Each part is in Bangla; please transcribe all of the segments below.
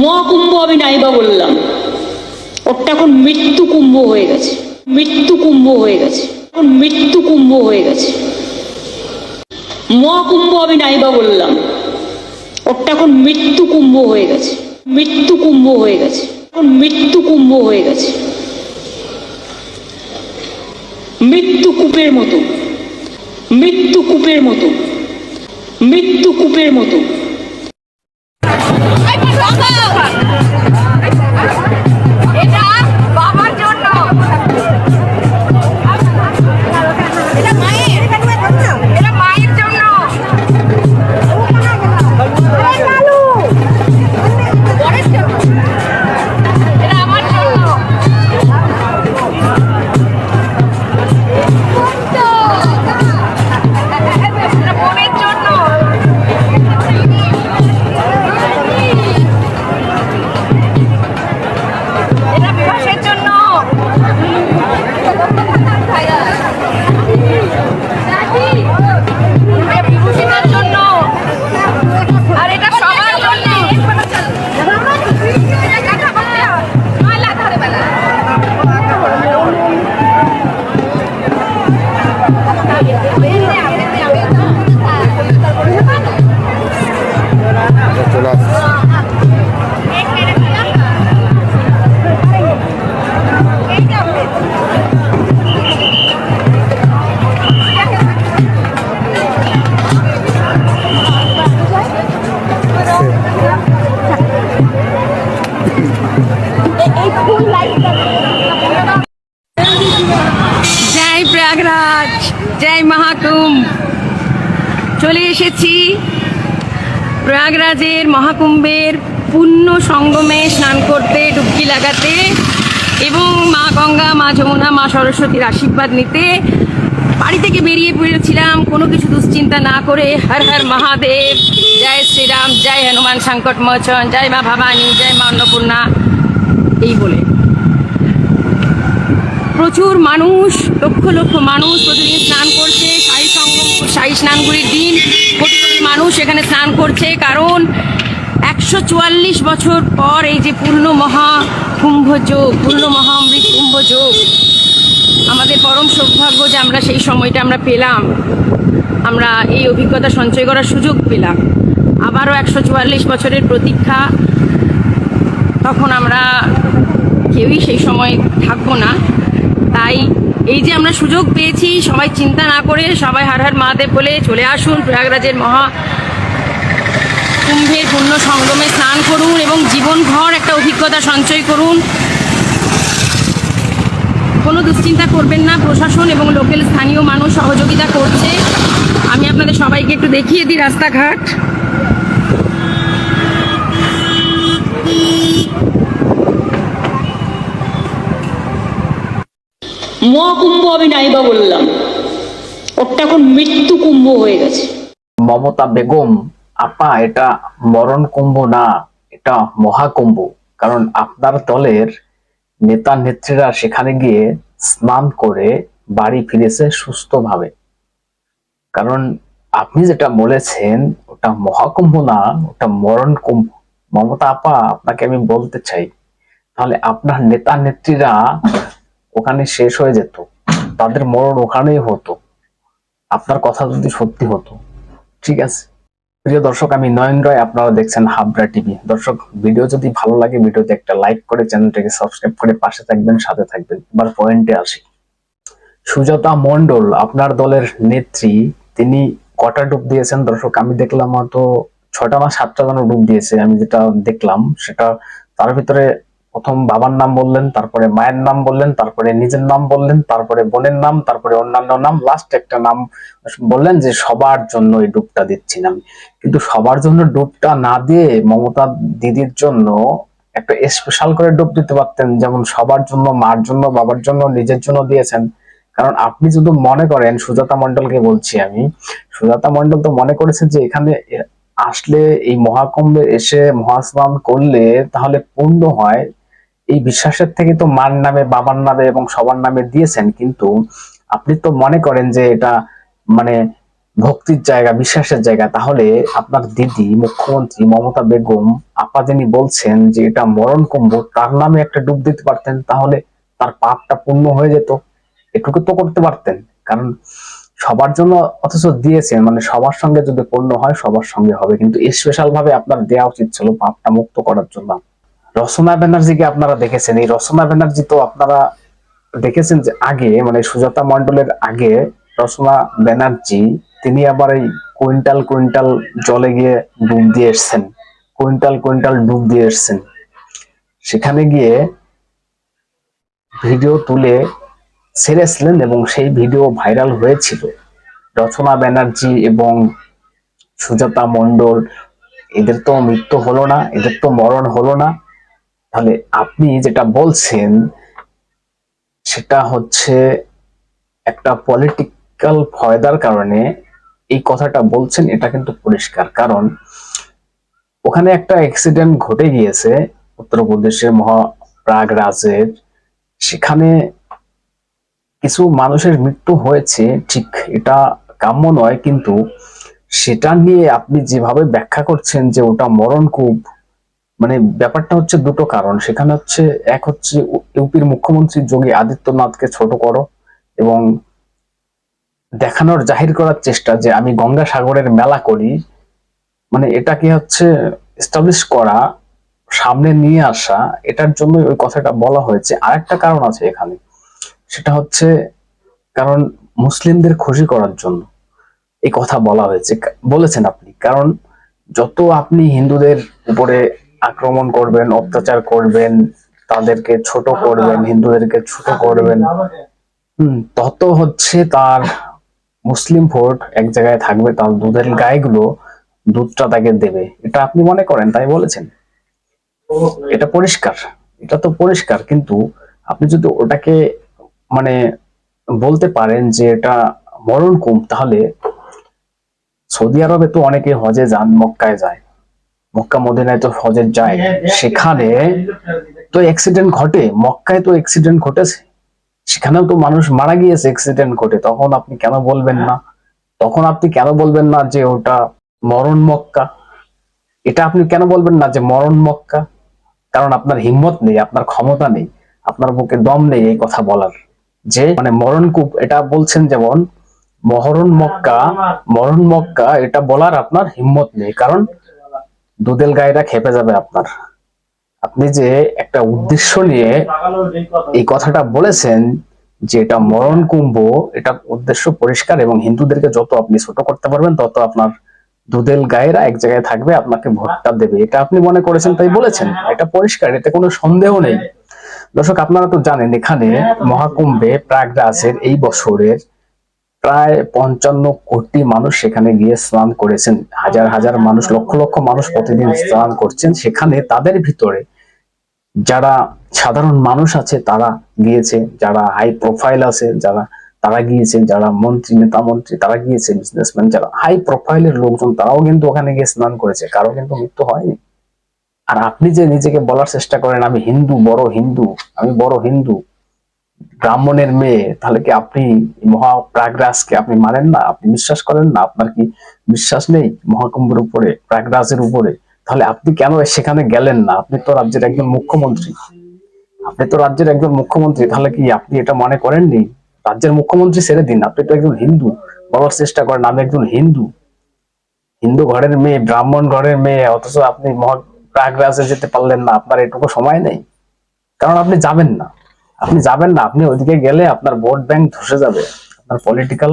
মহাকুম্ভ আমি নাইবা বললাম। ওটা এখন মৃত্যু কুম্ভ হয়ে গেছে। মৃত্যু কুম্ভ হয়ে গেছে। এখন মৃত্যু কুম্ভ হয়ে গেছে। মহাকুম্ভ আমি নাইবা বললাম। ওটা এখন মৃত্যু কুম্ভ হয়ে গেছে। মৃত্যু কুম্ভ হয়ে গেছে। এখন মৃত্যু কুম্ভ হয়ে গেছে। মৃত্যু কূপের মতো। মৃত্যু কূপের মতো। মৃত্যু কূপের মতো। এটা প্রয়াগরাজ জয় মহাকুম্ভ। চলে এসেছি প্রয়াগরাজের মহাকুম্ভের পুণ্য সঙ্গমে স্নান করতে, ডুবকি লাগাতে এবং মা গঙ্গা, মা যমুনা, মা সরস্বতীর আশীর্বাদ নিতে। বাড়ি থেকে বেরিয়ে পড়েছিলাম, কোনো কিছু দুশ্চিন্তা না করে। হর হর মহাদেব, জয় শ্রীরাম, জয় হনুমান সংকট মোচন, জয় মা ভবানী, জয় মা অন্নপূর্ণা, এই বলে। প্রচুর মানুষ, লক্ষ লক্ষ মানুষ প্রতিদিন স্নান করছে, সাই সঙ্গম সাই স্নানগুলির দিন, কোটি কোটি মানুষ এখানে স্নান করছে। কারণ একশো চুয়াল্লিশ বছর পর এই যে পূর্ণ মহা কুম্ভ যোগ পূর্ণ মহামৃত কুম্ভ যোগ আমাদের পরম সৌভাগ্য যে আমরা সেই সময়টা আমরা পেলাম। আমরা এই অভিজ্ঞতা সঞ্চয় করার সুযোগ পেলাম। আবারও একশো চুয়াল্লিশ বছরের প্রতীক্ষা। তখন আমরা কেউই সেই সময় থাকব না। তাই এই যে আমরা সুযোগ পেয়েছি, সবাই চিন্তা না করে সবাই হার হার মহাদেব বলে চলে আসুন প্রয়াগরাজের মহা কুম্ভের পূর্ণ সঙ্গমে স্নান করুন এবং জীবনভর একটা অভিজ্ঞতা সঞ্চয় করুন। কোনো দুশ্চিন্তা করবেন না, প্রশাসন এবং লোকাল স্থানীয় মানুষ সহযোগিতা করছে। আমি আপনাদের সবাইকে একটু দেখিয়ে দিই রাস্তাঘাট। মহাকুম্ভ আমি নাইবা বললাম। ওটা এখন মৃত্যু কুম্ভ হয়ে গেছে। মমতা বেগম, আপা, এটা মরণ কুম্ভ না, এটা মহাকুম্ভ কারণ আপনার দলের নেতা নেত্রীরা সেখানে গিয়ে স্নান করে বাড়ি ফিরেছে সুস্থভাবে। কারণ আপনি যেটা বলেছেন, ওটা মহাকুম্ভ না, ওটা মরণ কুম্ভ। মমতা আপা, আপনাকে আমি বলতে চাই, তাহলে আপনার নেতা নেত্রীরা ওখানে শেষ হয়ে যেত, তাদের মরণ ওখানেই হতো। আপনার কথা যদি সত্যি হতো, ঠিক আছে? প্রিয় দর্শক, আমি নয়ন রয়, আপনারা দেখছেন হাবরা টিভি। দর্শক, ভিডিও যদি ভালো লাগে, ভিডিওতে একটা লাইক করে, চ্যানেলটাকে সাবস্ক্রাইব করে পাশে থাকবেন, সাথে থাকবেন। এবার পয়েন্টে আসি। সুজাতা মন্ডল আপনার দলের নেত্রী, তিনি কটা ডুব দিয়েছেন? দর্শক, আমি দেখলাম হয়তো ছটা না সাতটা যেন ডুব দিয়েছে, আমি যেটা দেখলাম, সেটা তার ভিতরে প্রথম বাবার নাম বললেন, তারপরে মায়ের নাম বললেন, তারপরে নিজের নাম বললেন, তারপরে বোনের নাম, তারপরে অন্যান্য নাম। লাস্ট একটা নাম বললেন যে, সবার জন্য এই ডুবটা দিচ্ছি আমি। কিন্তু সবার জন্য ডুবটা না দিয়ে মমতা দিদির জন্য একটা স্পেশাল করে ডুব দিতে পারতেন, যেমন সবার জন্য, মার জন্য, বাবার জন্য, নিজের জন্য দিয়েছেন। কারণ আপনি যদি মনে করেন, সুজাতা মন্ডলকে বলছি আমি, সুজাতা মন্ডল তো মনে করেছে যে, এখানে আসলে এই মহাকুম্ভে এসে মহাস্নান করলে তাহলে পূর্ণ হয় এই বিশ্বাসের থেকে তো মার নামে, বাবার নামে এবং সবার নামে দিয়েছেন, কিন্তু আপনি তো মনে করেন যে এটা মানে ভক্তির জায়গা, বিশ্বাসের জায়গা। তাহলে আপনার দিদি, মুখ্যমন্ত্রী মমতা বেগম, আপা যিনি বলছেন যে এটা মরণ কুম্ভ, তার নামে একটা ডুব দিতে পারতেন, তাহলে তার পাপটা পূর্ণ হয়ে যেত। এটুকু তো করতে পারতেন, কারণ সবার জন্য অথচ দিয়েছেন মানে সবার সঙ্গে যদি পূর্ণ হয়, সবার সঙ্গে হবে। কিন্তু স্পেশাল ভাবে আপনার দেওয়া উচিত ছিল পাপটা মুক্ত করার জন্য। রচনা ব্যানার্জিকে আপনারা দেখেছেন। এই রচনা ব্যানার্জি তো আপনারা দেখেছেন যে আগে মানে সুজাতা মন্ডলের আগে রচনা ব্যানার্জি, তিনি আবার এই কুইন্টাল কুইন্টাল জলে গিয়ে ডুব দিয়ে এসছেন। কুইন্টাল কুইন্টাল ডুব দিয়ে এসছেন। সেখানে গিয়ে ভিডিও তুলে ছেড়েছিলেন এবং সেই ভিডিও ভাইরাল হয়েছিল। রচনা ব্যানার্জি এবং সুজাতা মণ্ডল, এদের তো মৃত্যু হলো না, এদের তো মরণ হলো না। তাহলে আপনি যেটা বলছেন, সেটা হচ্ছে একটা পলিটিক্যাল ফয়দার কারণে এই কথাটা বলছেন, এটা কিন্তু পরিষ্কার। কারণ ওখানে একটা অ্যাক্সিডেন্ট ঘটে গিয়েছে উত্তরপ্রদেশের মহাপ্রাগরাজের সেখানে কিছু মানুষের মৃত্যু হয়েছে, ঠিক এটা কাম্য নয়, কিন্তু সেটা নিয়ে আপনি যেভাবে ব্যাখ্যা করছেন যে ওটা মরণকূপ মানে ব্যাপারটা হচ্ছে দুটো কারণ। সেখানে হচ্ছে এক হচ্ছে ইউপির মুখ্যমন্ত্রী যোগী আদিত্যনাথকে ছোট করো এবং দেখানোর, জাহির করার চেষ্টা যে আমি গঙ্গাসাগরের মেলা করি মানে এটাকে হচ্ছে এস্টাবলিশ করা, সামনে নিয়ে আসা, এটার জন্য ওই কথাটা বলা হয়েছে। আরেকটা কারণ আছে এখানে। সেটা হচ্ছে কারণ মুসলিমদের খুশি করার জন্য এই কথা বলা হয়েছে। বলেছেন আপনি। কারণ যত আপনি হিন্দুদের উপরে আক্রমণ করবেন, অত্যাচার করবেন, তাদেরকে ছোট করবেন, হিন্দুদেরকে ছোট করবেন। তত হচ্ছে তার মুসলিম ভোট এক জায়গায় থাকবে, তার দুধের গায়েগুলো দুধটা তাকে দেবে। এটা আপনি মনে করেন, তাই বলেছেন? এটা পরিষ্কার, এটা তো পরিষ্কার, কিন্তু আপনি যদি ওটাকে মানে বলতে পারেন যে এটা মরণ কুম তাহলে সৌদি আরবে তো অনেকে হজে যান, মক্কায় যায়। মক্কা মদিনায় তো হজে যায়। সেখানে তো অ্যাক্সিডেন্ট ঘটে মক্কায় তো অ্যাক্সিডেন্ট ঘটেছে। সেখানেও তো মানুষ মারা গিয়েছে অ্যাক্সিডেন্ট ঘটে তখন আপনি কেন বলবেন না? তখন আপনি কেন বলবেন না যে ওটা মরণ মক্কা? এটা আপনি কেন বলবেন না যে মরণ মক্কা? কারণ আপনার হিম্মত নেই আপনার ক্ষমতা নেই আপনার বুকে দম নেই এই কথা বলার। যে মানে মরণকূপ এটা বলছেন যেমন মহরণ মক্কা মরণ মক্কা এটা বলার আপনার হিম্মত নেই। কারণ দুদেল গায়েরা খেপে যাবে আপনার। আপনি যে একটা উদ্দেশ্য নিয়ে এই কথাটা বলেছেন যে এটা মরণ কুম্ভ, এটা উদ্দেশ্য পরিষ্কার এবং হিন্দুদেরকে যত আপনি ছোট করতে পারবেন, তত আপনার দুদেল গায়েরা এক জায়গায় থাকবে, আপনাকে ভোটটা দেবে। এটা আপনি মনে করেছেন, তাই বলেছেন। এটা পরিষ্কার, এতে কোনো সন্দেহ নেই। দর্শক, আপনারা তো জানেন, এখানে মহাকুম্ভে প্রাগরাজের এই বছরের প্রায় পঞ্চান্ন কোটি মানুষ সেখানে গিয়ে স্নান করেছেন। হাজার হাজার মানুষ, লক্ষ লক্ষ মানুষ প্রতিদিন স্নান করছেন। সেখানে তাদের ভিতরে যারা সাধারণ মানুষ আছে, তারা গিয়েছে। যারা হাই প্রোফাইল আছে, যারা, তারা গিয়েছে। যারা মন্ত্রী, নেতা মন্ত্রী, তারা গিয়েছে। বিজনেসম্যান যারা হাই প্রোফাইলের লোকজন, তারাও কিন্তু ওখানে গিয়ে স্নান করেছে। কারও কিন্তু মৃত্যু হয়নি। আর আপনি যে নিজেকে বলার চেষ্টা করেন, আমি হিন্দু, বড় হিন্দু, আমি বড় হিন্দু ব্রাহ্মণের মেয়ে, তাহলে কি আপনি এই মহা প্রাগরাজকে আপনি মানেন না? আপনি বিশ্বাস করেন না? আপনার কি বিশ্বাস নেই মহাকুম্ভের উপরে, প্রাগরাজের উপরে? তাহলে আপনি কেন সেখানে গেলেন না? আপনি তো রাজ্যের একজন মুখ্যমন্ত্রী। আপনি তো রাজ্যের একজন মুখ্যমন্ত্রী, তাহলে কি আপনি এটা মনে করেননি? রাজ্যের মুখ্যমন্ত্রী ছেড়ে দিন, আপনি তো একজন হিন্দু। বলার চেষ্টা করেন, আমি একজন হিন্দু। হিন্দু ঘরের মেয়ে, ব্রাহ্মণ ঘরের মেয়ে, অথচ আপনি মহা প্রাগরাজে যেতে পারলেন না, আপনার এটুকু সময় নেই। কারণ আপনি যাবেন না। আপনি যাবেন না, আপনি ওইদিকে গেলে আপনার ভোট ব্যাংক ধসে যাবে, আপনার পলিটিক্যাল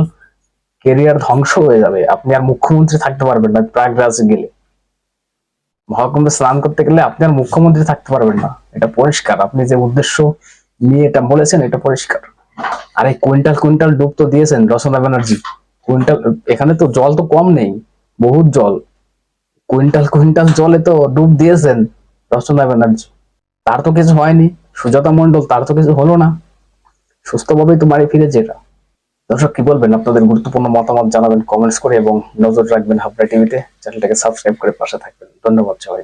কেরিয়ার ধ্বংস হয়ে যাবে, আপনি আর মুখ্যমন্ত্রী থাকতে পারবেন না প্রাগরাজে গেলে। মহাকুম্ভে স্নান করতে গেলে আপনি আর মুখ্যমন্ত্রী থাকতে পারবেন না, এটা পরিষ্কার, আপনি যে উদ্দেশ্য নিয়ে এটা বলেছেন, এটা পরিষ্কার। আর এই কুইন্টাল কুইন্টাল ডুব তো দিয়েছেন রচনা ব্যানার্জি, কুইন্টাল, এখানে তো জল তো কম নেই, বহুত জল। কুইন্টাল কুইন্টাল জলে তো ডুব দিয়েছেন রচনা ব্যানার্জি, তার তো কিছু হয়নি। সুজাতা মন্ডল তার তো কিছু হলো না। সুস্থভাবেই তো বাড়ি ফিরেছে যেটা দর্শক, কি বলবেন? আপনাদের গুরুত্বপূর্ণ মতামত জানাবেন কমেন্টস করে এবং নজর রাখবেন হাবড়া টিভিতে চ্যানেলটাকে সাবস্ক্রাইব করে পাশে থাকবেন। ধন্যবাদ সবাই